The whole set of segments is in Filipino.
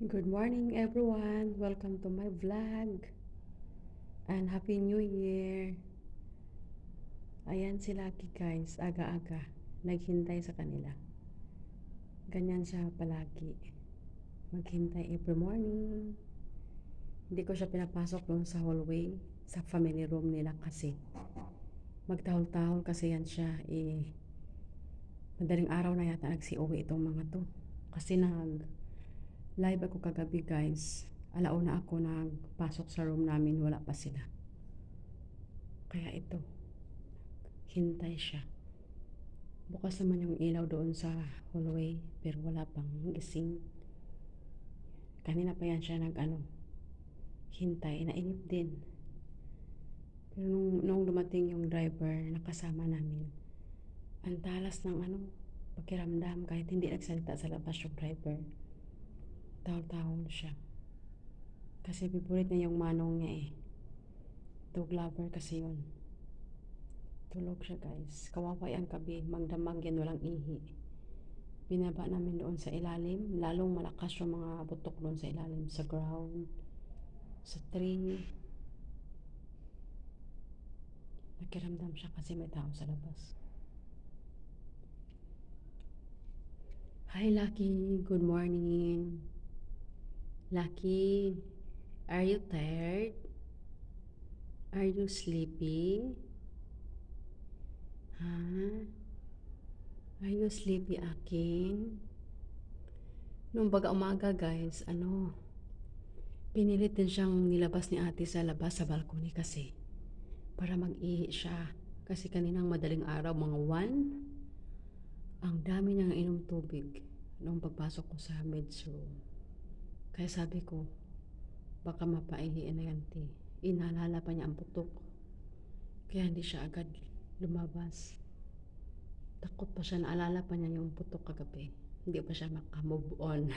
Good morning everyone. Welcome to my vlog. And Happy New Year. Ayan si Lucky guys, aga-aga. Naghintay sa kanila. Ganyan siya palagi. Maghintay every morning. Hindi ko siya pinapasok doon sa hallway, sa family room nila kasi. Magtahol-tahol kasi yan siya. Eh, madaling araw na yata nagsi-uwi itong mga to. Kasi nag live ako kagabi guys. Alauna ako nagpasok sa room namin, wala pa sila. Kaya ito, hintay siya. Bukas naman yung ilaw doon sa hallway, pero wala pang gising. Kanina pa yan siya nag ano, hintay, nainip din. Pero nung, nung dumating yung driver na kasama namin, ang talas ng ano, pakiramdam kahit hindi nagsalita sa labas yung driver. Tawag-tawag siya. Kasi favorite niya yung manong niya eh. Dog lover kasi yun. Tulog siya guys. Kawawa ang gabi. Magdamag yan, walang ihi. Binaba namin doon sa ilalim. Lalong malakas yung mga butok doon sa ilalim. Sa ground. Sa tree. Nakiramdam siya kasi may tao sa labas. Hi Lucky, good morning. Lucky, are you tired? Are you sleepy? Ha? Are you sleepy aking? Nung baga umaga guys, ano, pinilit din siyang nilabas ni ate sa labas sa balcony kasi para mag-ihi siya. Kasi kaninang madaling araw, mga 1, ang dami niyang inom tubig nung pagpasok ko sa meds room. Kaya sabi ko, baka mapaihiin na yan ti. Inaalala pa niya ang putok. Kaya hindi siya agad lumabas. Takot pa siya, naalala pa niya yung putok kagabi. Hindi pa siya makamove on.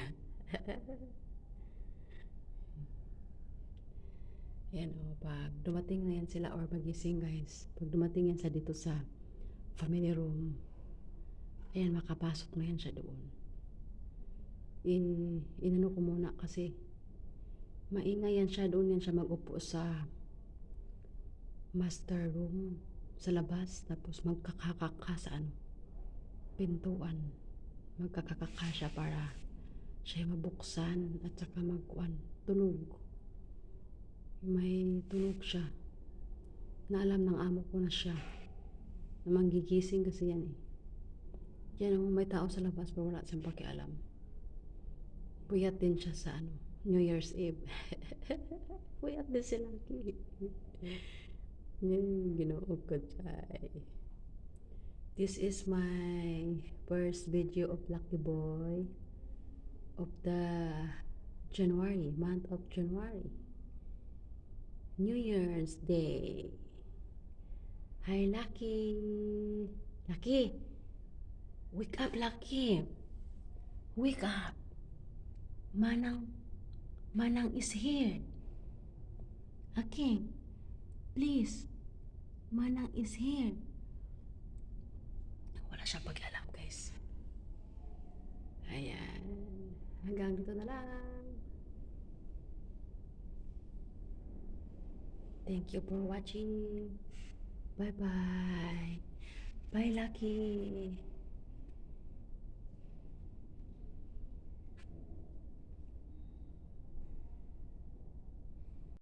yan o, pag dumating na yan sila or magising guys, pag dumating yan sa dito sa family room, ayan, makapasok na yan siya doon in, inano ko muna kasi maingay yan siya doon yan siya magupo sa master room sa labas tapos magkakakaka sa ano pintuan. Magkakakaka siya para siya mabuksan at saka magkuan tunog. May tunog siya. Na alam ng amo ko na siya na manggigising kasi yan eh. Yan may tao sa labas pero wala siyang pakialam Puyat din siya sa ano, New Year's Eve. Puyat din si Lucky. Yung ginoo ko chay. This is my first video of Lucky Boy of the January, month of January. New Year's Day. Hi, Lucky. Lucky. Wake up, Lucky. Wake up. Manang, Manang is here. Aking, please, Manang is here. Wala siyang pag-alam, guys. Ayan. Hanggang dito na lang. Thank you for watching. Bye-bye. Bye, Lucky.